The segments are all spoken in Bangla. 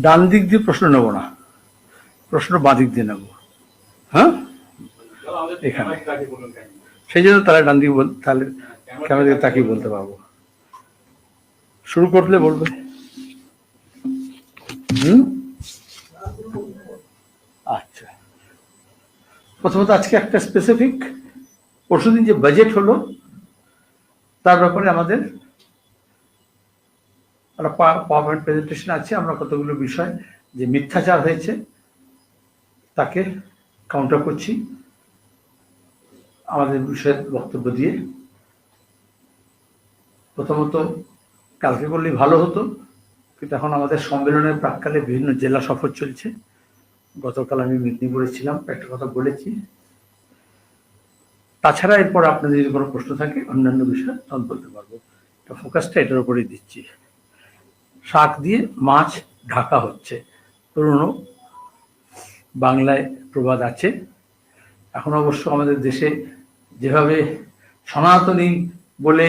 ডান দিক দিয়ে প্রশ্ন নেব না। প্রশ্ন বাঁ দিক দিয়ে নেব। হ্যাঁ? এখানে। সেই জন্য তারা ডান দিকে তাহলে ক্যামেরা দিকে তাকিয়ে বলতে পারব? শুরু করলে বলবে। হুম? আচ্ছা। প্রথমত আজকে একটা স্পেসিফিক পরশুদিন যে বাজেট হলো, তার ব্যাপারে আমাদের একটা পাওয়ার প্রেজেন্টেশন আছে, আমরা কতগুলো বিষয় যে মিথ্যাচার হয়েছে তাকে কাউন্টার করছি। আমাদের বিষয়ের বক্তব্য দিয়ে প্রথমত কালকে করলেই ভালো হতো, কিন্তু এখন আমাদের সম্মেলনের প্রাককালে বিভিন্ন জেলা সফর চলছে। গতকাল আমি মেদিনীপুরে ছিলাম একটা কথা বলেছি। তাছাড়া এরপর আপনাদের যদি কোনো প্রশ্ন থাকে, অন্যান্য বিষয়ে তখন বলতে পারব। ফোকাসটা এটার উপরেই দিচ্ছি। শাক দিয়ে মাছ ঢাকা হচ্ছে। পুরনো বাংলায় প্রবাদ আছে। এখন অবশ্য আমাদের দেশে যেভাবে সনাতনী বলে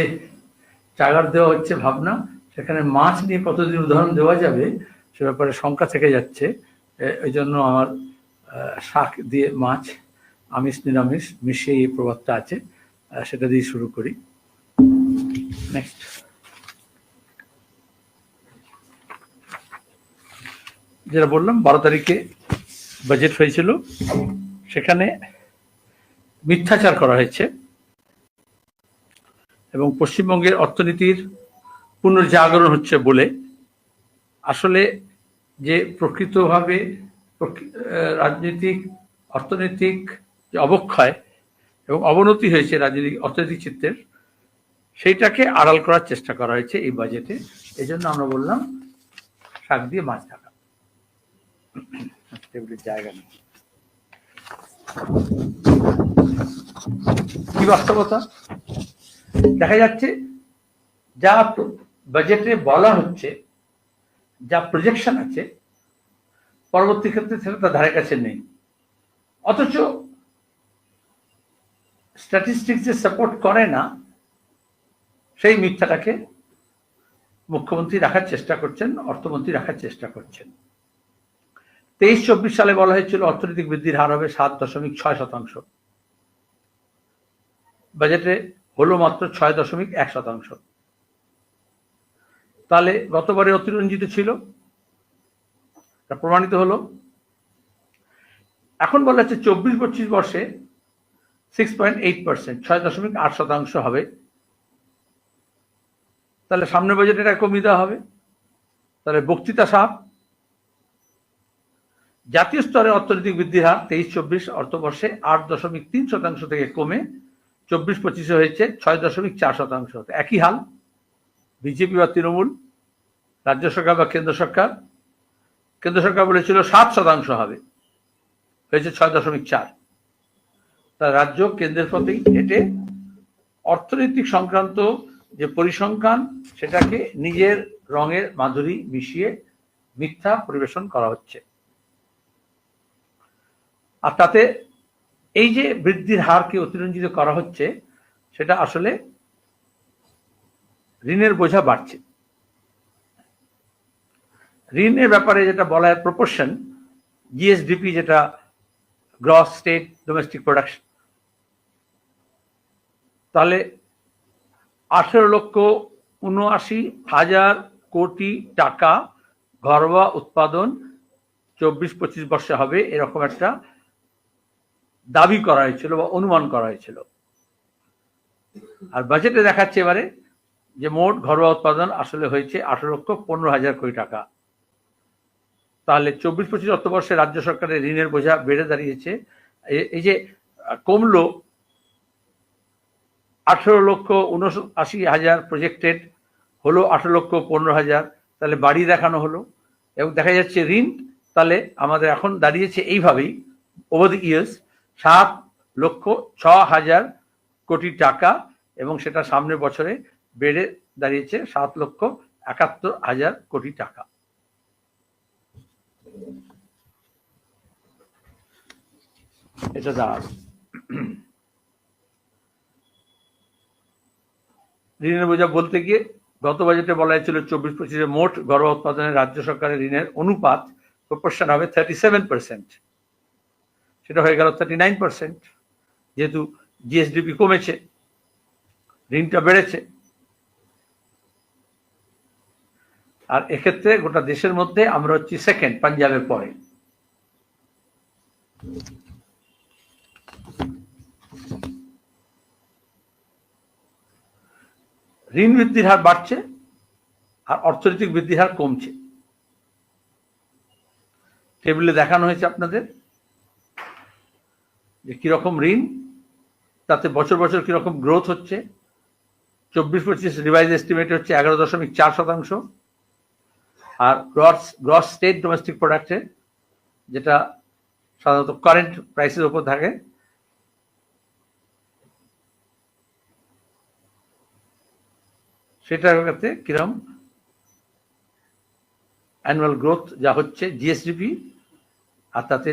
চাগার দেওয়া হচ্ছে ভাবনা, সেখানে মাছ নিয়ে কতদিন উদাহরণ দেওয়া যাবে সে ব্যাপারে শঙ্কা থেকে যাচ্ছে। এই জন্য আমার শাক দিয়ে মাছ, আমিষ, নিরামিষ মিশিয়ে এই প্রবাদটা আছে। সেটা দিয়ে শুরু করি নেক্সট যেটা বললাম, বারো তারিখে বাজেট হয়েছিল। সেখানে মিথ্যাচার করা হয়েছে এবং পশ্চিমবঙ্গের অর্থনীতির পুনর্জাগরণ হচ্ছে বলে। আসলে যে প্রকৃতভাবে রাজনৈতিক, অর্থনৈতিক যে অবক্ষয় এবং অবনতি হয়েছে রাজনৈতিক, অর্থনৈতিক চিত্রের সেইটাকে আড়াল করার চেষ্টা করা হয়েছে এই বাজেটে এই জন্য আমরা বললাম, শাক দিয়ে মাছ টেবিলের জায়গা নেই। কি বাস্তবতা? দেখা যাচ্ছে, যা বাজেটে বলা হচ্ছে, যা প্রজেকশন আছে, পরবর্তী ক্ষেত্রে সেটা তার ধারে কাছে নেই। অথচ স্ট্যাটিস্টিক্স যে সাপোর্ট করে না, সেই মিথ্যাটাকে মুখ্যমন্ত্রী রাখার চেষ্টা করছেন, অর্থমন্ত্রী রাখার চেষ্টা করছেন। তেইশ চব্বিশ সালে বলা হয়েছিল, অর্থনৈতিক বৃদ্ধির হার হবে সাত দশমিক ছয় শতাংশ। বাজেটে হলো মাত্র ছয় দশমিক এক শতাংশ। তাহলে গতবারে অতিরঞ্জিত ছিল। তা প্রমাণিত হলো। এখন বলা হচ্ছে চব্বিশ পঁচিশ বর্ষে সিক্স পয়েন্ট এইট পার্সেন্ট ছয় দশমিক আট শতাংশ হবে। তাহলে সামনের বাজেট এটা কমিয়ে দেওয়া হবে। তাহলে বক্তৃতা সাপ জাতীয় স্তরে অর্থনৈতিক বৃদ্ধির হার তেইশ, চব্বিশ অর্থবর্ষে আট দশমিক তিন শতাংশ থেকে কমে চব্বিশ পঁচিশে হয়েছে ছয় দশমিক চার শতাংশ। একই হাল, বিজেপি বা তৃণমূল, রাজ্য সরকার বা কেন্দ্র সরকার। কেন্দ্র সরকার বলেছিল সাত শতাংশ হবে, হয়েছে ছয় দশমিক চার। তা রাজ্য কেন্দ্রের প্রতি হেঁটে অর্থনৈতিক সংক্রান্ত যে পরিসংখ্যান, সেটাকে নিজের রঙের মাধুরী মিশিয়ে মিথ্যা পরিবেশন করা হচ্ছে। আর তাতে এই যে বৃদ্ধির হারকে অতিরঞ্জিত করা হচ্ছে, সেটা আসলে ঋণের বোঝা বাড়ছে। ঋণের ব্যাপারে যেটা বলা হয় প্রপোর্শন জিএসডিপি যেটা গ্রস স্টেট ডোমেস্টিক প্রোডাকশন তাহলে আঠেরো লক্ষ উনআশি হাজার কোটি টাকা ঘরোয়া উৎপাদন চব্বিশ পঁচিশ বর্ষে হবে, এরকম একটা দাবি করা হয়েছিল বা অনুমান করা হয়েছিল আর বাজেটে দেখাচ্ছে এবারে যে মোট ঘরোয়া উৎপাদন আসলে হয়েছে আঠারো লক্ষ পনেরো হাজার কোটি টাকা। তাহলে চব্বিশ পঁচিশ অর্থবর্ষে রাজ্য সরকারের ঋণের বোঝা বেড়ে দাঁড়িয়েছে। এই যে কমলো আঠেরো লক্ষ উনআশি হাজার প্রজেক্টেড হলো আঠেরো লক্ষ পনেরো হাজার, তাহলে বাড়ি দেখানো হলো। এবং দেখা যাচ্ছে ঋণ তাহলে আমাদের এখন দাঁড়িয়েছে এইভাবেই ওভার দ্য ইয়ার্স সাত লক্ষ ছ হাজার কোটি টাকা এবং সেটা সামনের বছরে বেড়ে দাঁড়িয়েছে সাত লক্ষ একাত্তর হাজার কোটি টাকা। এটা দাঁড়াবে ঋণের বোঝা বলতে গিয়ে গত বাজেটে বলা হয়েছিল চব্বিশ পঁচিশে মোট ঘরোয়া উৎপাদনে রাজ্য সরকারের ঋণের অনুপাত প্রপোর্শন হবে থার্টি সেভেন পার্সেন্ট সেটা হয়ে গেল থার্টি নাইন পার্সেন্ট যেহেতু জিএসডিপি কমেছে, ঋণটা বেড়েছে। আর এক্ষেত্রে গোটা দেশের মধ্যে আমরা হচ্ছি সেকেন্ড পাঞ্জাবের পরে। ঋণ বৃদ্ধির হার বাড়ছে আর অর্থনৈতিক বৃদ্ধির হার কমছে। টেবিলে দেখানো হয়েছে আপনাদের। যে কীরকম ঋণ, তাতে বছর বছর কীরকম গ্রোথ হচ্ছে, চব্বিশ পঁচিশ রিভাইজ এস্টিমেট হচ্ছে এগারো দশমিক চার শতাংশ, আর গ্রস গ্রস স্টেট ডোমেস্টিক প্রোডাক্টে যেটা সাধারণত কারেন্ট প্রাইসের উপর থাকে সেটাতে কিরম অ্যানুয়াল গ্রোথ যা হচ্ছে জিএসডিপি আর তাতে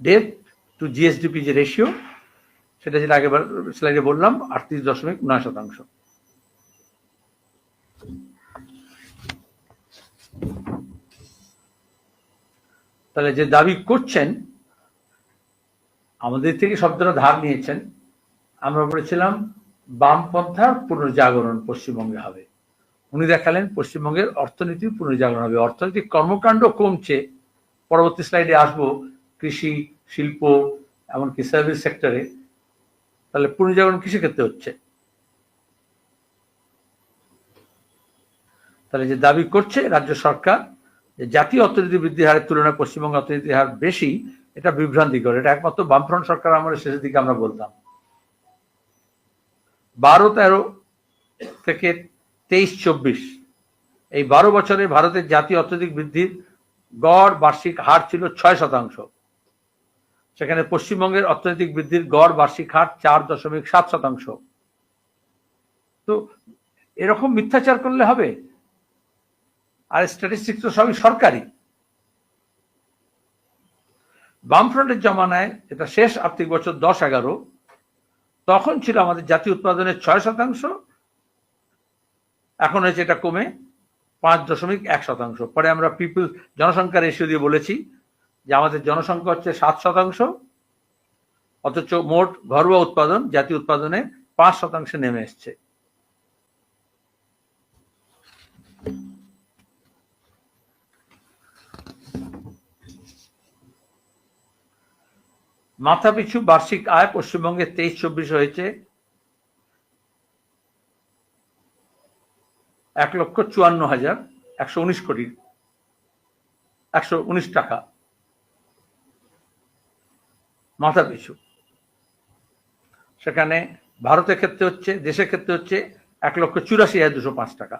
ডেপ টু জিএসডিপি যে রেশিও সেটা যেটা আগেবার স্লাইডে বললাম, আটত্রিশ দশমিক নয় শতাংশ। তাহলে যে দাবি করছেন, আমাদের থেকে শব্দটা ধার নিয়েছেন, আমরা বলেছিলাম বামপন্থার পুনর্জাগরণ পশ্চিমবঙ্গে হবে। উনি দেখালেন পশ্চিমবঙ্গের অর্থনীতির পুনর্জাগরণ হবে। অর্থনৈতিক কর্মকাণ্ড কমছে। পরবর্তী স্লাইডে আসব। কৃষি শিল্প, এমনকি সার্ভিস সেক্টরে তাহলে পুনর্জাগরণ কৃষি ক্ষেত্রে হচ্ছে? তাহলে যে দাবি করছে রাজ্য সরকার, যে জাতীয় অর্থনীতি বৃদ্ধির হারের তুলনায় পশ্চিমবঙ্গ অর্থনীতির হার বেশি, এটা বিভ্রান্তিকর এটা একমাত্র বামফ্রন্ট সরকার আমলের শেষের দিকে আমরা বলতাম। বারো, তেরো থেকে তেইশ, চব্বিশ, এই বারো বছরে ভারতের জাতীয় অর্থনৈতিক বৃদ্ধির গড় বার্ষিক হার ছিল ছয় শতাংশ। সেখানে পশ্চিমবঙ্গের অর্থনৈতিক বৃদ্ধির গড় বার্ষিক হার চার দশমিক সাত শতাংশ। তো এরকম মিথ্যাচার করলে হবে? আর স্ট্যাটিস্টিক্স তো সবই সরকারি। বামফ্রন্টের জমানায় এটা শেষ আর্থিক বছর দশ এগারো, তখন ছিল আমাদের জাতীয় উৎপাদনের ছয় শতাংশ, এখন হয়েছে এটা কমে পাঁচ দশমিক এক শতাংশ। পরে আমরা পিপুল জনসংখ্যা রেশিও দিয়ে বলেছি যে আমাদের জনসংখ্যা হচ্ছে সাত শতাংশ, অথচ মোট ঘরোয়া উৎপাদন, জাতীয় উৎপাদনে পাঁচ শতাংশে নেমে এসছে। মাথাপিছু বার্ষিক আয় পশ্চিমবঙ্গে তেইশ চব্বিশ হয়েছে এক লক্ষ চুয়ান্ন হাজার একশো উনিশ কোটি, একশো উনিশ টাকা। মাথা পিছু সেখানে ভারতের ক্ষেত্রে হচ্ছে, দেশের ক্ষেত্রে হচ্ছে এক লক্ষ চুরাশি হাজার দুশো পাঁচ টাকা।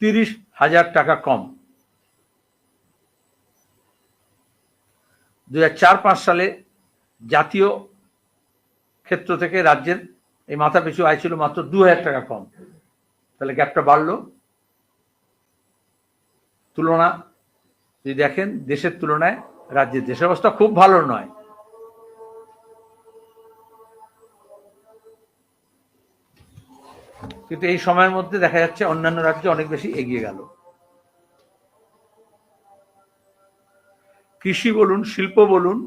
তিরিশ হাজার টাকা কম। দু চার পাঁচ সালে জাতীয় ক্ষেত্র থেকে রাজ্যের এই মাথা পিছু আয় ছিল মাত্র দু হাজার টাকা কম। তাহলে গ্যাপটা বাড়লো। তুলনা যদি দেখেন, দেশের তুলনায় রাজ্যের দেশের অবস্থা খুব ভালো নয়। কিন্তু এই সময়ের মধ্যে দেখা যাচ্ছে অন্যান্য রাজ্যে অনেক বেশি এগিয়ে গেল। কৃষি বলুন, শিল্প বলুন,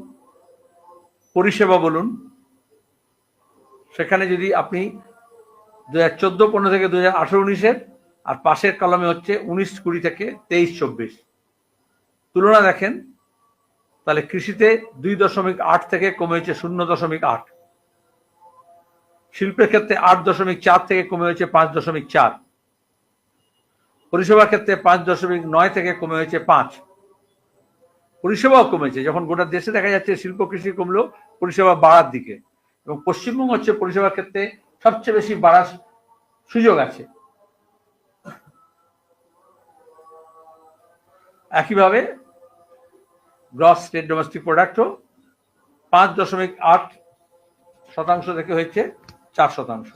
পরিষেবা বলুন, সেখানে যদি আপনি দু হাজার চোদ্দ, পনেরো থেকে দু হাজার আঠেরো উনিশের আর পাশের কলমে হচ্ছে উনিশ, কুড়ি থেকে তেইশ, চব্বিশ। তুলনা দেখেন, তাহলে কৃষিতে দুই দশমিক আট থেকে কমে হয়েছে শূন্য দশমিক আট। শিল্পের ক্ষেত্রে আট দশমিক চার থেকে কমে হয়েছে পাঁচ দশমিক চার। পরিষেবার ক্ষেত্রে পাঁচ দশমিক নয় থেকে কমে হয়েছে পাঁচ। পরিষেবাও কমেছে, যখন গোটা দেশে দেখা যাচ্ছে শিল্প কৃষি কমলেও পরিষেবা বাড়ার দিকে। এবং পশ্চিমবঙ্গ হচ্ছে পরিষেবার ক্ষেত্রে সবচেয়ে বেশি বাড়ার সুযোগ আছে। একইভাবে গ্রস স্টেট ডোমেস্টিক প্রোডাক্টও পাঁচ দশমিক আট শতাংশ থেকে হয়েছে চার শতাংশ।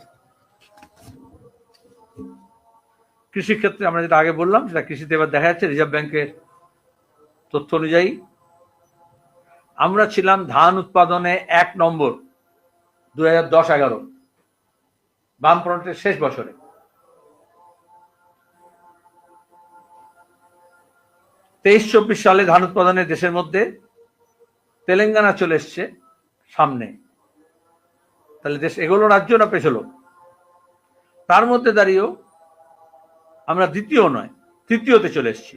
কৃষি ক্ষেত্রে আমরা যেটা আগে বললাম, সেটা কৃষিতে এবার দেখা যাচ্ছে রিজার্ভ ব্যাংকের তথ্য অনুযায়ী আমরা ছিলাম ধান উৎপাদনে এক নম্বর দু হাজার দশ এগারো বামফ্রন্টের শেষ বছরে। তেইশ চব্বিশ সালে ধান উৎপাদনের দেশের মধ্যে তেলেঙ্গানা চলে এসছে সামনে। তাহলে দেশ এগোলো, রাজ্য না পেছলো? তার মধ্যে দাঁড়িয়েও আমরা দ্বিতীয় নয়, তৃতীয়তে চলে এসেছি।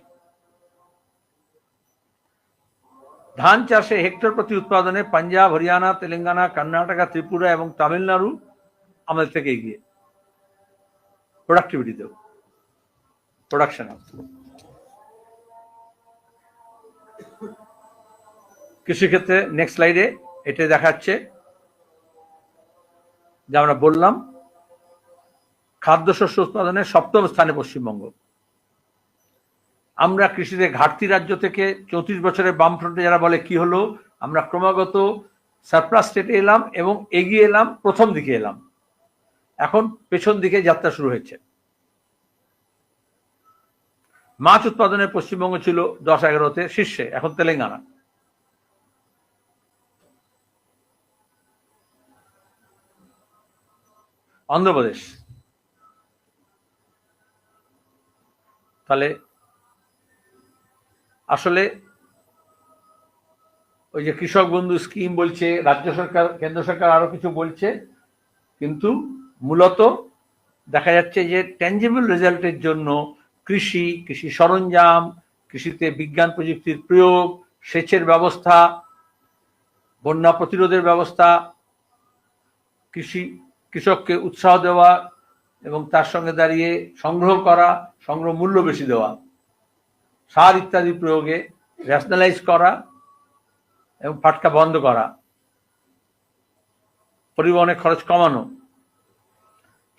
ধান চাষে হেক্টর প্রতি উৎপাদনে পাঞ্জাব, হরিয়ানা, তেলেঙ্গানা, কর্ণাটকা, ত্রিপুরা এবং তামিলনাড়ু আমাদের থেকে এগিয়ে। প্রোডাক্টিভিটিতেও প্রোডাকশন কৃষিক্ষেত্রে নেক্সট স্লাইডে এটা দেখাচ্ছে। যে আমরা বললাম, খাদ্যশস্য উৎপাদনে সপ্তম স্থানে পশ্চিমবঙ্গ। আমরা কৃষিতে ঘাটতি রাজ্য থেকে চৌত্রিশ বছরের বামফ্রন্টে যারা বলে কি হলো, আমরা ক্রমাগত সারপ্লাস স্টেটে এলাম এবং এগিয়ে এলাম, প্রথম দিকে এলাম। এখন পেছন দিকে যাত্রা শুরু হয়েছে। মাছ উৎপাদনে পশ্চিমবঙ্গ ছিল দশ এগারোতে শীর্ষে, এখন তেলেঙ্গানা। অন্ধ্রপ্রদেশ। তাহলে আসলে ওই যে কৃষক বন্ধু স্কিম বলছে, রাজ্য সরকার, কেন্দ্র সরকার আরও কিছু বলছে, কিন্তু মূলত দেখা যাচ্ছে যে ট্যাঞ্জেবল রেজাল্টের জন্য কৃষি কৃষি সরঞ্জাম, কৃষিতে বিজ্ঞান প্রযুক্তির প্রয়োগ, সেচের ব্যবস্থা, বন্যা প্রতিরোধের ব্যবস্থা, কৃষি কৃষককে উৎসাহ দেওয়া এবং তার সঙ্গে দাঁড়িয়ে সংগ্রহ করা, সংগ্রহ মূল্য বেশি দেওয়া, সার ইত্যাদি প্রয়োগে ন্যাশনালাইজ করা এবং ফাটকা বন্ধ করা পরিবহনের খরচ কমানো,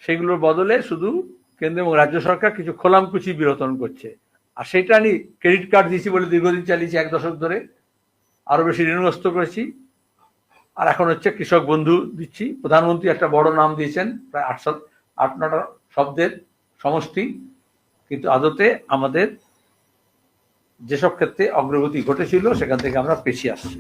সেগুলোর বদলে শুধু কেন্দ্র এবং রাজ্য সরকার কিছু খোলামকুচি বিরতন করছে। আর সেটা আমি ক্রেডিট কার্ড দিয়েছি বলে দীর্ঘদিন চালিয়েছি, এক দশক ধরে আরও বেশি ঋণগ্রস্ত করেছি। আর এখন হচ্ছে কৃষক বন্ধু দিচ্ছি। প্রধানমন্ত্রী একটা বড় নাম দিয়েছেন, প্রায় আটশো আট নটা শব্দের সমষ্টি। কিন্তু আদতে আমাদের যেসব ক্ষেত্রে অগ্রগতি ঘটেছিল, সেখান থেকে আমরা পেছিয়ে আসছি।